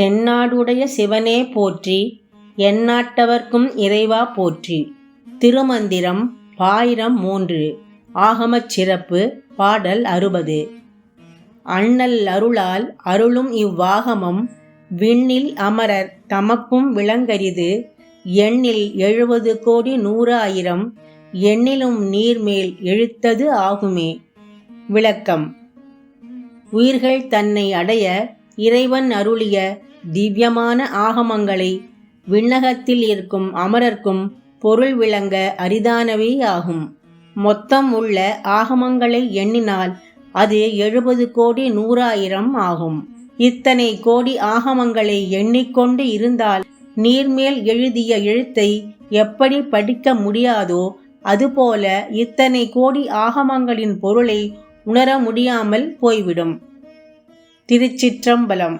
தென்னாடுடைய சிவனே போற்றி எந்நாட்டவர்க்கும் இறைவா போற்றி. திருமந்திரம் பாயிரம் மூன்று. ஆகமச் சிறப்பு பாடல் அறுபது. அண்ணல் அருளால் அருளும் இவ்வாகமம் விண்ணில் அமரர் தமக்கும் விளங்கரிது. எண்ணில் எழுபது கோடி நூறாயிரம் எண்ணிலும் நீர்மேல் எழுத்தது ஆகுமே. விளக்கம். உயிர்கள் தன்னை அடைய இறைவன் அருளிய திவ்யமான ஆகமங்களை விண்ணகத்தில் இருக்கும் அமரர்க்கும் பொருள் விளங்க அரிதானவே ஆகும். மொத்தம் உள்ள ஆகமங்களை எண்ணினால் அது எழுபது கோடி நூறாயிரம் ஆகும். இத்தனை கோடி ஆகமங்களை எண்ணிக்கொண்டு இருந்தால் நீர்மேல் எழுதிய எழுத்தை எப்படி படிக்க முடியாதோ அதுபோல இத்தனை கோடி ஆகமங்களின் பொருளை உணர முடியாமல் போய்விடும். திருச்சிற்றம்பலம்.